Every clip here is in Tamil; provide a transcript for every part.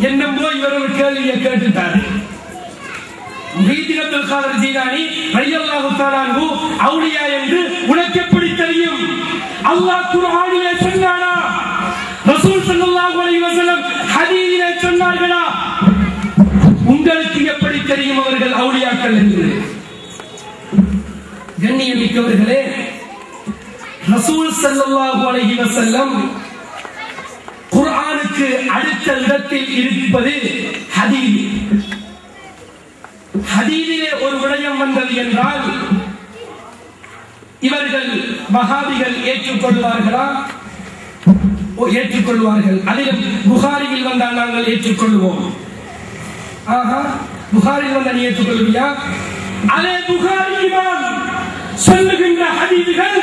என்னமோ இவர் ஒரு கேள்வியை கேட்டுட்டாரு. முஹீதீன் அப்துல் காதர் ஜீலானி ரலியல்லாஹு என்று உனக்கு எப்படி தெரியும்? அல்லாஹ் குர்ஆனிலே சொன்னானா? ரசூல் ஸல்லல்லாஹு அலைஹி வஸல்லம் ஹதீஸிலே சொன்னார்களா? உங்களுக்கு எப்படி தெரியும் அவர்கள் அவுலியாக்கள் என்று? கண்ணியமிக்கவர்களே ரசூல் ஸல்லல்லாஹு அலைஹி வஸல்லம் குர்ஆனுக்கு அடுத்த இடத்தில் இருப்பது ஹதீஸ் ஹதீதிலே ஒரு விடயம் வந்தது என்றால் இவர்கள் மகாதிகள் ஏற்றுக்கொள்வார்களா? ஏற்றுக்கொள்வார்கள். அதிலும் புகாரியில் வந்தால் நாங்கள் ஏற்றுக்கொள்வோம். ஆஹா புகாரில் வந்தால் நீ ஏற்றுக்கொள்வியா? அதே புகாரி சொல்லுகின்ற ஹதீதுகள்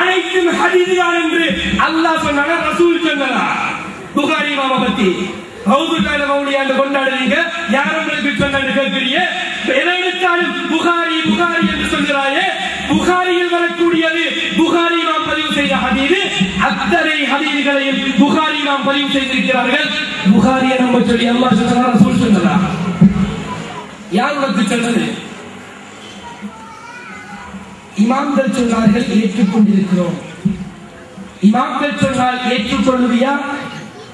அனைத்தும் ஹதீதுகள் என்று அல்லாஹ் சொன்னாங்க ரசூல் சொன்னதா புகாரி மாமபத்தி பத்தி. ஹவுதுல்லாஹி மௌலியாண்டு கொண்டாடுறீங்க. யார் உங்களுக்கு சொன்னான்னு கேட்கிறீங்க? எதை எடுத்தாலும் புகாரி புகாரி என்று சொல்கிறாயே. புகாரியில் வரக்கூடியது புகாரி நாம் பதிவு செய்த ஹதீது. அத்தனை ஹதீதுகளையும் புகாரி நாம் பதிவு செய்திருக்கிறார்கள். புகாரியை நம்ம சொல்லி அம்மா சொன்னா சொல் சொன்னதா யார் உனக்கு சொன்னது? இமாம்கள் சொன்னார்கள் ஏற்றுக்கொண்டிருக்கிறோம். இமாம்கள் சொன்னால் ஏற்றுக்கொள்ளுவியா?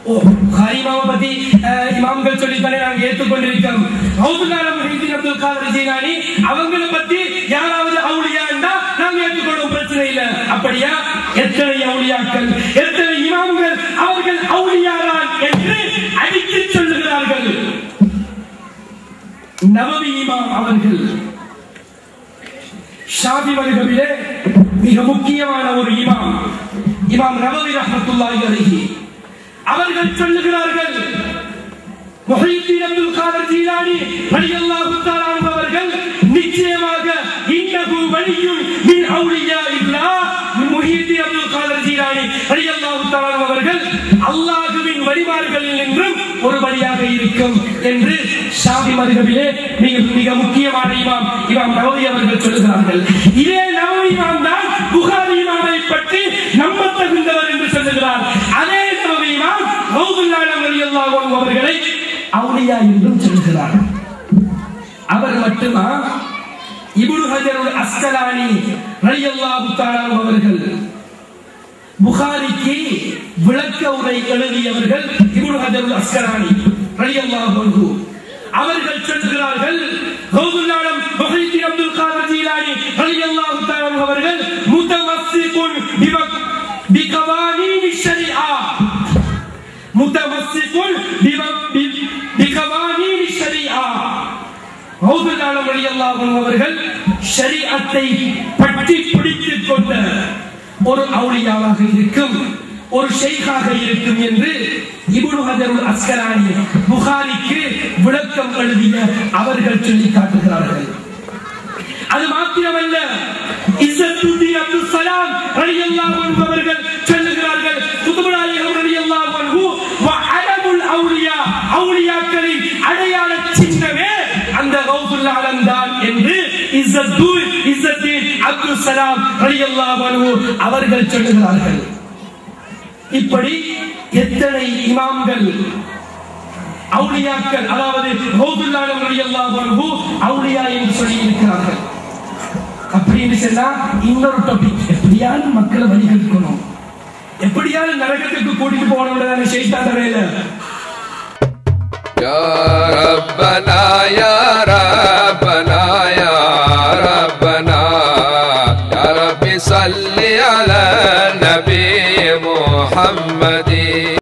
பத்தி அஹ், இமாம்கள் சொல்லித்தானே நாங்க ஏற்றுக்கொண்டிருக்கிறோம். ஹவுதுல்லாஹ் முஹிதீன் அப்துல் காதர் ஜீலானி அவங்களை பத்தி யாராவது அவுளியா இருந்தா நாங்க ஏற்றுக்கொள்வோம் பிரச்சனை இல்ல. அப்படியா? எத்தனை அவுலியாக்கள் எத்தனை இமாம்கள் அவர்கள் அவுலியாரான் என்று அடித்து சொல்லுகிறார்கள். நவவி இமாம் அவர்கள் ஷாபி மதுகபிலே மிக முக்கியமான ஒரு இமாம். இமாம் நவவி ரஹ்மத்துல்லாஹி அலைஹி. அவர்கள் சொல்லுகிறார்கள் முஹைத்தீன் அப்துல் காதர் ஜீலானி ரலியல்லாஹு தஆலா அன்ஹு அவர்கள் நிச்சயமாக இன்னஹு வலியும் மின் அவுலியா இல்லா முஹைத்தீன் அப்துல் காதர் ஜீலானி ரலியல்லாஹு தஆலா அன்ஹு அவர்கள் அல்லாஹ்வின் வழிமார்களில் நின்றும் ஒரு வழியாக இருக்கும் என்று ஷாபி மதுகபிலே மிக மிக முக்கியமான இமாம் இமாம் நவவி அவர்கள் சொல்லுகிறார்கள். இதே அவர்களை அவுலியா என்றும் சொல்லுகிறார் அவர் மட்டுமா? இப்னு ஹஜருல் அஸ்கலானி ரலியல்லாஹு தஆலா அவர்கள் புகாரிக்கு விளக்க உரை எழுதியவர்கள் இப்னு ஹஜருல் அஸ்கலானி ரலியல்லாஹு அன்ஹு. அவர்கள் சொல்கிறார்கள் கௌதுல்லாடம் முஹைத்தீன் அப்துல் காதர் ஜீலானி ரலியல்லாஹு தஆலா அன்ஹு அவர்கள் முத்தமஸ்ஸிகுன் பிவக் கௌதுல்லாலம் ரலியல்லாஹு அவர்கள் ஷரீஅத்தை பற்றி பிடித்துக் கொண்ட ஒரு இருக்கும் ஒரு ஷெய்காக இருக்கும் என்று இப்னு ஹஜருல் அஸ்கலானி புகாரிக்கு விளக்கம் எழுதிய அவர்கள் சொல்லி காட்டுகிறார்கள். அது மாத்திரமல்ல அப்துல் சலாம் ரலியல்லாஹு அவர்கள் அந்த ஆலம் தான் என்று இஸ்ஸத்து இஸ்ஸத்தீன் அப்துல் சலாம் ரலியல்லாஹு அன்ஹு அவர்கள் சொல்லுகிறார்கள். இப்படி எத்தனை இமாம்கள் அவுளியாக்கள் அதாவது கௌதுல்லாஹ் ரலியல்லாஹு அன்ஹு அவுளியா என்று சொல்லி இருக்கிறார்கள் அப்படின்னு சொன்னா இன்னொரு டாபிக் எப்படியாவது மக்களை வழிகெடுக்கணும். எப்படியாவது நரகத்துக்கு கூட்டிட்டு போகணும் ஷெய்தான வேலை يا ربنا يا ربنا